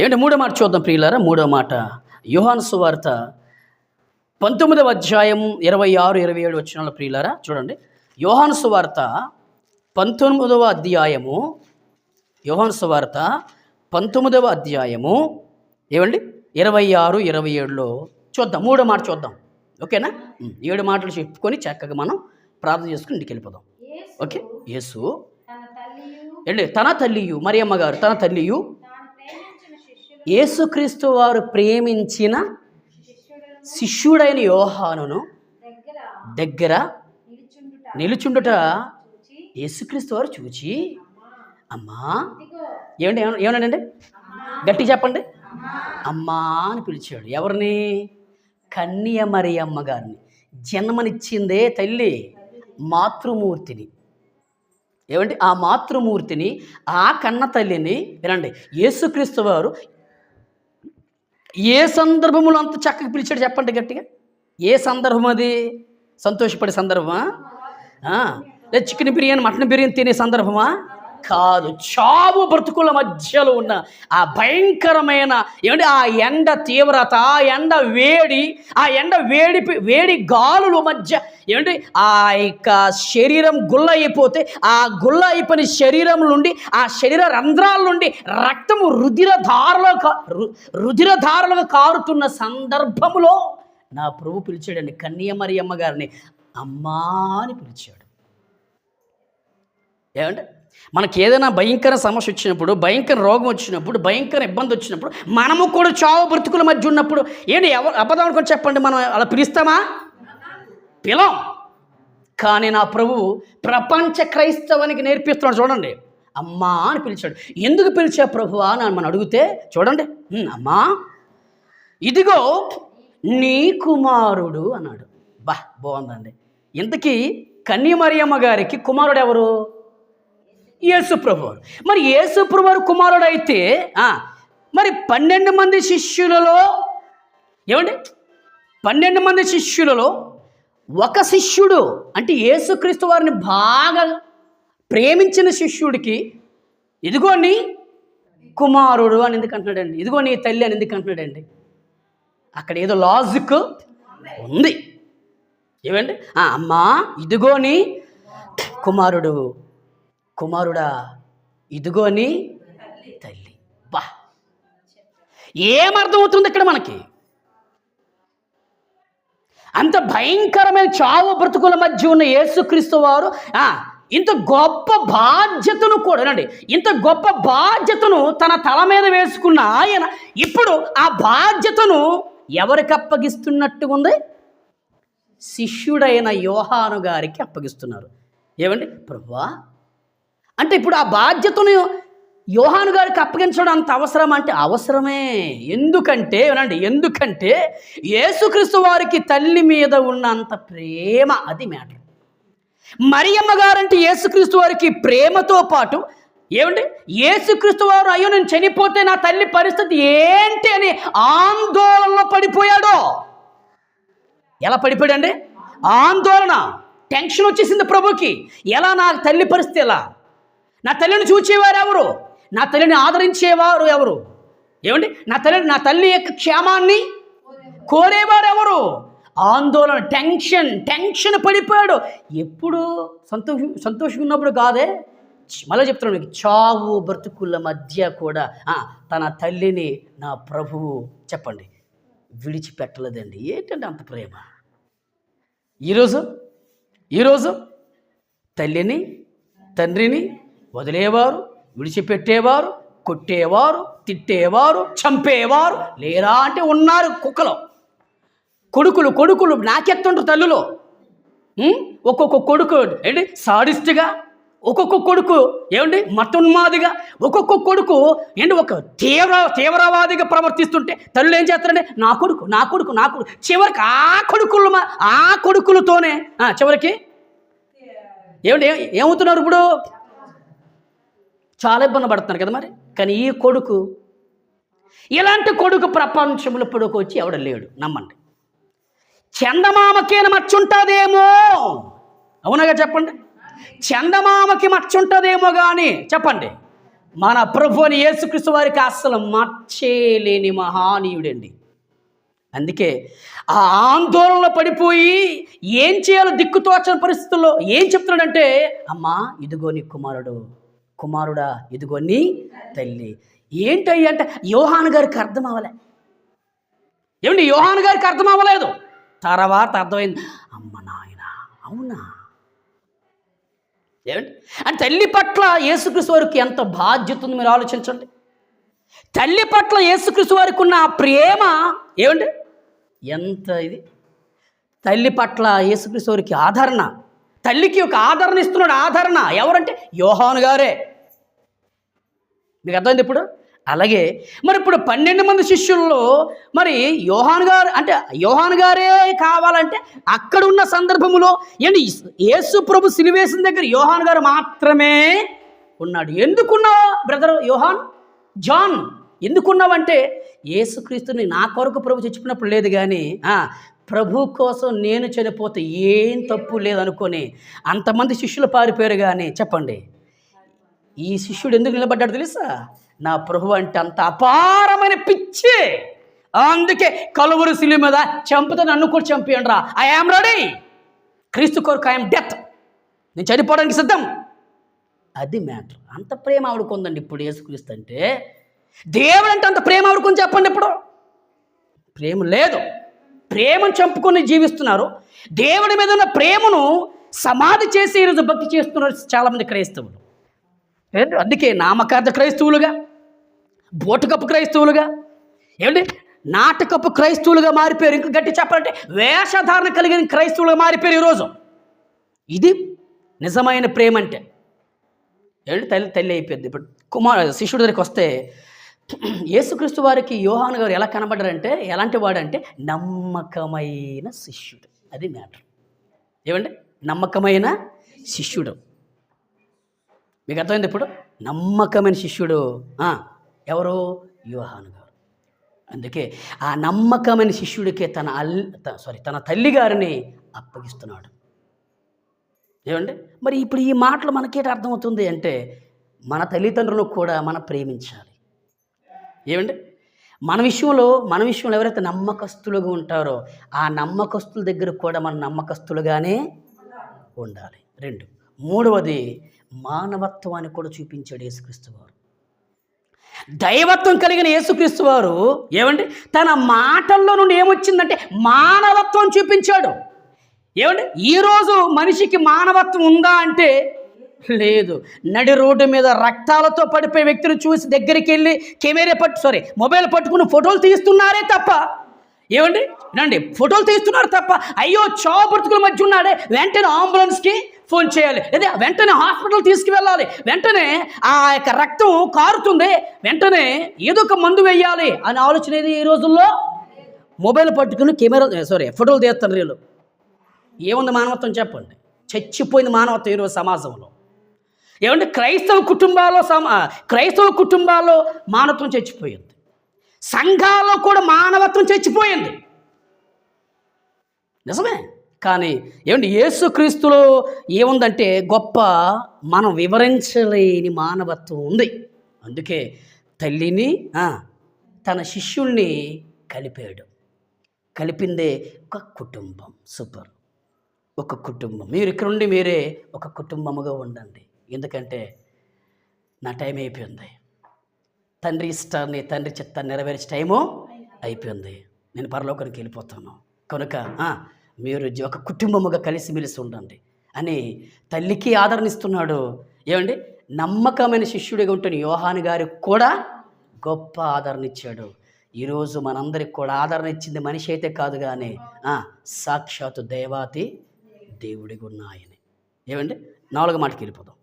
ఏంటి మూడో మాట చూద్దాం ప్రియులారా మూడో మాట. యోహాను సువార్త పంతొమ్మిదవ అధ్యాయం ఇరవై ఆరు ఇరవై ఏడు వచ్చిన ప్రియులారా చూడండి. యోహాను సువార్త పంతొమ్మిదవ అధ్యాయము యోహాను సువార్త పంతొమ్మిదవ అధ్యాయము ఏమండి? ఇరవై ఆరు ఇరవై ఏడులో చూద్దాం మూడో మాట చూద్దాం. ఓకేనా? ఏడు మాటలు చెప్పుకొని చక్కగా మనం ప్రార్థన చేసుకుని ఇంటికి వెళ్ళిపోదాం. ఓకే? యేసు. ఏంటి తన తల్లియు మరియమ్మ గారు తన తల్లియు యేసుక్రీస్తు వారు ప్రేమించిన శిష్యుడైన యోహానును దగ్గర నిలుచుండుట చూచి యేసుక్రీస్తు వారు చూచి అమ్మా ఏమండి ఏమన్నా- ఏమన్నాడండి? గట్టి చెప్పండి. అమ్మా అని పిలిచాడు. ఎవరిని? కన్య మరి అమ్మగారిని జన్మనిచ్చిందే తల్లి మాతృమూర్తిని. ఏమంటే ఆ మాతృమూర్తిని ఆ కన్న తల్లిని వినండి. యేసుక్రీస్తు వారు ఏ సందర్భంలో అంత చక్కగా పిలిచాడు చెప్పండి గట్టిగా? ఏ సందర్భం అది? సంతోషపడే సందర్భమా? ఆ, లేదా చికెన్ బిర్యానీ మటన్ బిర్యానీ తినే సందర్భమా? కాదు. చావు బ్రతుకుల మధ్యలో ఉన్న ఆ భయంకరమైన ఏమంటే ఆ ఎండ తీవ్రత ఆ ఎండ వేడి ఆ ఎండ వేడి వేడి గాలుల మధ్య ఏమంటే ఆ యొక్క శరీరం గుల్ల అయిపోతే ఆ గుల్ల అయిపోయిన శరీరం నుండి ఆ శరీర రంధ్రాల నుండి రక్తము రుధిర ధారలో కా- రు- రుధిర కారుతున్న సందర్భములో నా ప్రభు పిలిచాడండి. కన్యమరియమ్మ అమ్మగారిని అమ్మా అని పిలిచాడు. ఏమంటే మనకి ఏదైనా భయంకర సమస్య వచ్చినప్పుడు భయంకర రోగం వచ్చినప్పుడు భయంకర ఇబ్బంది వచ్చినప్పుడు మనము కూడా చావు బ్రతుకుల మధ్య ఉన్నప్పుడు ఏంటి ఎవరు అబద్ధం అనుకొని చెప్పండి మనం అలా పిలుస్తామా? పిలం. కానీ నా ప్రభు ప్రపంచ క్రైస్తవానికి నేర్పిస్తున్నాడు చూడండి. అమ్మా అని పిలిచాడు. ఎందుకు పిలిచా ప్రభు అని మనం అడిగితే చూడండి. అమ్మా ఇదిగో నీ కుమారుడు అన్నాడు. బా బాగుందండి. ఇంతకీ కన్యమరియమ్మ గారికి కుమారుడు ఎవరు? యేసుప్రభు మరి యేసుప్రభు కుమారుడు అయితే మరి పన్నెండు మంది శిష్యులలో ఏమండి? పన్నెండు మంది శిష్యులలో ఒక శిష్యుడు అంటే యేసుక్రీస్తు వారిని బాగా ప్రేమించిన శిష్యుడికి ఇదిగో నీ కుమారుడు అని ఎందుకు అంటున్నాడండి? ఇదిగో నీ తల్లి అని ఎందుకు అంటున్నాడండి? అక్కడ ఏదో లాజిక్ ఉంది. ఏమండి? అమ్మా ఇదిగో నీ కుమారుడు. కుమారుడా ఇదిగో నీ తల్లి. బా. ఏమర్థమవుతుంది ఇక్కడ మనకి? అంత భయంకరమైన చావు బ్రతుకుల మధ్య ఉన్న యేసుక్రీస్తు వారు ఇంత గొప్ప బాధ్యతను కూడా ఇంత గొప్ప బాధ్యతను తన తల మీద వేసుకున్న ఆయన ఇప్పుడు ఆ బాధ్యతను ఎవరికి అప్పగిస్తున్నట్టు ఉంది? శిష్యుడైన యోహాను గారికి అప్పగిస్తున్నారు. ఏమండి? ప్రభా అంటే ఇప్పుడు ఆ బాధ్యతను యోహాను గారికి అప్పగించడం అంత అవసరం అంటే అవసరమే. ఎందుకంటే వినండి ఎందుకంటే యేసుక్రీస్తు వారికి తల్లి మీద ఉన్న అంత ప్రేమ అది మ్యాటర్. మరియమ్మ గారంటే యేసుక్రీస్తు వారికి ప్రేమతో పాటు ఏమండి? యేసుక్రీస్తు వారు అయ్యో నేను చనిపోతే నా తల్లి పరిస్థితి ఏంటి? అని ఆందోళనలో పడిపోయాడో. ఎలా పడిపోయాడండి? ఆందోళన టెన్షన్ వచ్చేసింది ప్రభుకి. ఎలా నా తల్లి పరిస్థితి ఎలా? నా తల్లిని చూచేవారు ఎవరు? నా తల్లిని ఆదరించేవారు ఎవరు? ఏమండి? నా తల్లి నా తల్లి యొక్క క్షేమాన్ని కోరేవారు ఎవరు? ఆందోళన టెన్షన్ టెన్షన్ పడిపోయాడు. ఎప్పుడు సంతోష సంతోషంగా ఉన్నప్పుడు కాదే మళ్ళీ చెప్తున్నాను మీకు. చావు బ్రతుకుల మధ్య కూడా తన తల్లిని నా ప్రభువు చెప్పండి. విడిచిపెట్టలేదండి. ఏంటంటే అంత ప్రేమ? ఈరోజు ఈరోజు తల్లిని తండ్రిని వదిలేవారు విడిచిపెట్టేవారు కొట్టేవారు తిట్టేవారు చంపేవారు లేరా అంటే ఉన్నారు కుక్కలో. కొడుకులు కొడుకులు నాకెత్తుండ్రు తల్లులో. ఒక్కొక్క కొడుకు ఏంటి? సాడిస్ట్గా. ఒక్కొక్క కొడుకు ఏమండి మతున్మాదిగా. ఒక్కొక్క కొడుకు ఏంటి? ఒక తీవ్ర తీవ్రవాదిగా ప్రవర్తిస్తుంటే తల్లులు ఏం చేస్తారంటే నా కొడుకు నా కొడుకు నా కొడుకు. చివరికి ఆ కొడుకులు మా- ఆ కొడుకులతోనే చివరికి? ఏమండి? ఏమవుతున్నారు ఇప్పుడు? చాలా ఇబ్బంది పడుతున్నారు కదా మరి. కానీ ఈ కొడుకు ఇలాంటి కొడుకు ప్రపంచంలో పొడుకొచ్చి వచ్చి ఎవడ లేడు? నమ్మండి. చందమామకేన మచ్చుంటుందేమో అవునగా చెప్పండి. చందమామకి మచ్చుంటుందేమో కానీ చెప్పండి. మన ప్రభు అని యేసుక్రీస్తు వారికి అస్సలు మర్చేలేని మహానీయుడండి. అందుకే ఆ ఆందోళనలో పడిపోయి ఏం చేయాలో దిక్కుతోచని పరిస్థితుల్లో ఏం చెప్తున్నాడంటే అమ్మా ఇదిగో నీ కుమారుడు. కుమారుడా ఇదిగోని తల్లి. ఏంటయ్య అంటే యోహాన్ గారికి అర్థం అవ్వలే. ఏమండి యోహాన్ గారికి అర్థం అవ్వలేదు? తర్వాత అర్థమైంది. అమ్మ నాయన అవునా? ఏమండి? అంటే తల్లి పట్ల యేసుక్రీస్తు వారికి ఎంత బాధ్యత ఉంది మీరు ఆలోచించండి. తల్లి పట్ల యేసుక్రీస్తు వారికి ఉన్న ఆ ప్రేమ ఏమండి? ఎంత ఇది? తల్లి పట్ల యేసుక్రీస్తు వారికి ఆదరణ. తల్లికి ఒక ఆదరణ ఇస్తున్నాడు ఆదరణ. ఎవరంటే? యోహాను గారే. మీకు అర్థమైంది ఇప్పుడు? అలాగే మరి ఇప్పుడు పన్నెండు మంది శిష్యుల్లో మరి యోహాన్ గారు అంటే యోహాన్ గారే కావాలంటే అక్కడ ఉన్న సందర్భములో ఏంటి? యేసు ప్రభు సిలివేసిన దగ్గర యోహాన్ గారు మాత్రమే ఉన్నాడు. ఎందుకున్నావు బ్రదర్ యోహాన్? జాన్ ఎందుకున్నావంటే యేసుక్రీస్తుని నా కొరకు ప్రభు చచ్చిపోయినప్పుడు లేదు కానీ ప్రభు కోసం నేను చనిపోతే ఏం తప్పు లేదనుకొని అంతమంది శిష్యులు పారిపోయారు కానీ చెప్పండి. ఈ శిష్యుడు ఎందుకు నిలబడ్డాడు తెలుసా? నా ప్రభు అంటే అంత అపారమైన పిచ్చి. అందుకే కలువరు శిలి మీద చంపితే నన్ను కూడా చంపియండి రా ఐ ఆమ్ రెడీ క్రీస్తు కొరకు ఐఎమ్ డెత్ నేను చనిపోవడానికి సిద్ధం. అది మ్యాటర్ అంత ప్రేమ ఆవిడకుందండి ఇప్పుడు యేసుక్రీస్తు అంటే. దేవుడు అంటే అంత ప్రేమ ఆవిడకొని చెప్పండి ఇప్పుడు. ప్రేమ లేదు. ప్రేమను చంపుకొని జీవిస్తున్నారు. దేవుడి మీద ఉన్న ప్రేమను సమాధి చేసి ఈరోజు భక్తి చేస్తున్నారు చాలామంది క్రైస్తవులు. అందుకే నామకార్థ క్రైస్తవులుగా బోటుకప్పు క్రైస్తవులుగా ఏమండి? నాటకపు క్రైస్తవులుగా మారిపోయారు. ఇంకా గట్టి చెప్పాలంటే వేషధారణ కలిగిన క్రైస్తవులుగా మారిపోయారు ఈరోజు. ఇది నిజమైన ప్రేమ అంటే. ఏంటి తల్లి తల్లి అయిపోయింది. ఇప్పుడు కుమార్ శిష్యుడి దగ్గరికి వస్తే యేసుక్రీస్తు వారికి యోహాను గారు ఎలా కనబడ్డారంటే ఎలాంటి వాడంటే నమ్మకమైన శిష్యుడు. అది మ్యాటర్. ఏమండి? నమ్మకమైన శిష్యుడు. మీకు అర్థమైంది ఇప్పుడు? నమ్మకమైన శిష్యుడు ఎవరు? యోహాను గారు. అందుకే ఆ నమ్మకమైన శిష్యుడికే తన అల్ సారీ తన తల్లి గారిని అప్పగిస్తున్నాడు. ఏమండి? మరి ఇప్పుడు ఈ మాటలు మనకేట అర్థమవుతుంది అంటే మన తల్లిదండ్రులను కూడా మనం ప్రేమించాలి. ఏమండి? మన విషయంలో మన విషయంలో ఎవరైతే నమ్మకస్తులుగా ఉంటారో ఆ నమ్మకస్తుల దగ్గర కూడా మన నమ్మకస్తులుగానే ఉండాలి. రెండు మూడవది మానవత్వాన్ని కూడా చూపించాడు యేసుక్రీస్తు వారు. దైవత్వం కలిగిన యేసుక్రీస్తు వారు ఏమండి? తన మాటల్లో నుండి ఏమొచ్చిందంటే మానవత్వం చూపించాడు. ఏమండి? ఈరోజు మనిషికి మానవత్వం ఉందా అంటే లేదు. నడి రోడ్డు మీద రక్తాలతో పడిపోయే వ్యక్తిని చూసి దగ్గరికి వెళ్ళి కెమెరా పట్టు సారీ మొబైల్ పట్టుకుని ఫోటోలు తీస్తున్నారే తప్ప. ఏమండి? రండి ఫోటోలు తీస్తున్నారు తప్ప. అయ్యో చావు బ్రతుకుల మధ్య ఉన్నాడే. వెంటనే అంబులెన్స్కి ఫోన్ చేయాలి. లేదా వెంటనే హాస్పిటల్ తీసుకువెళ్ళాలి. వెంటనే ఆ యొక్క రక్తం కారుతుంది. వెంటనే ఏదో ఒక మందు వేయాలి అని ఆలోచన ఏది ఈ రోజుల్లో? మొబైల్ పట్టుకుని కెమెరా సారీ ఫోటోలు తీస్తారు వీళ్ళు. ఏముంది మానవత్వం చెప్పండి? చచ్చిపోయింది మానవత్వం ఈరోజు సమాజంలో. ఏమంటే క్రైస్తవ కుటుంబాల్లో సమా క్రైస్తవ కుటుంబాల్లో మానవత్వం చచ్చిపోయింది. సంఘాల్లో కూడా మానవత్వం చచ్చిపోయింది. నిజమే? కానీ ఏమంటే యేసుక్రీస్తులో ఏముందంటే గొప్ప మనం వివరించలేని మానవత్వం ఉంది. అందుకే తల్లిని తన శిష్యుల్ని కలిపాడు. కలిపిందే ఒక కుటుంబం. సూపర్. ఒక కుటుంబం. మీరు ఇక్కడ నుండి మీరే ఒక కుటుంబముగా ఉండండి. ఎందుకంటే నా టైం అయిపోయింది. తండ్రి ఇష్టాన్ని తండ్రి చిత్తాన్ని నెరవేర్చే టైము అయిపోయింది. నేను పరలోకానికి వెళ్ళిపోతాను. కనుక మీరు ఒక కుటుంబముగా కలిసిమెలిసి ఉండండి అని తల్లికి ఆదరణిస్తున్నాడు. ఏమండి? నమ్మకమైన శిష్యుడిగా ఉంటున్న యోహాని గారికి కూడా గొప్ప ఆదరణ ఇచ్చాడు. ఈరోజు మనందరికి కూడా ఆదరణ ఇచ్చింది మనిషి అయితే కాదు కానీ సాక్షాత్తు దేవాతి దేవుడిగా ఉన్నాయని ఏమండి? నాలుగు మాటకి వెళ్ళిపోదాం.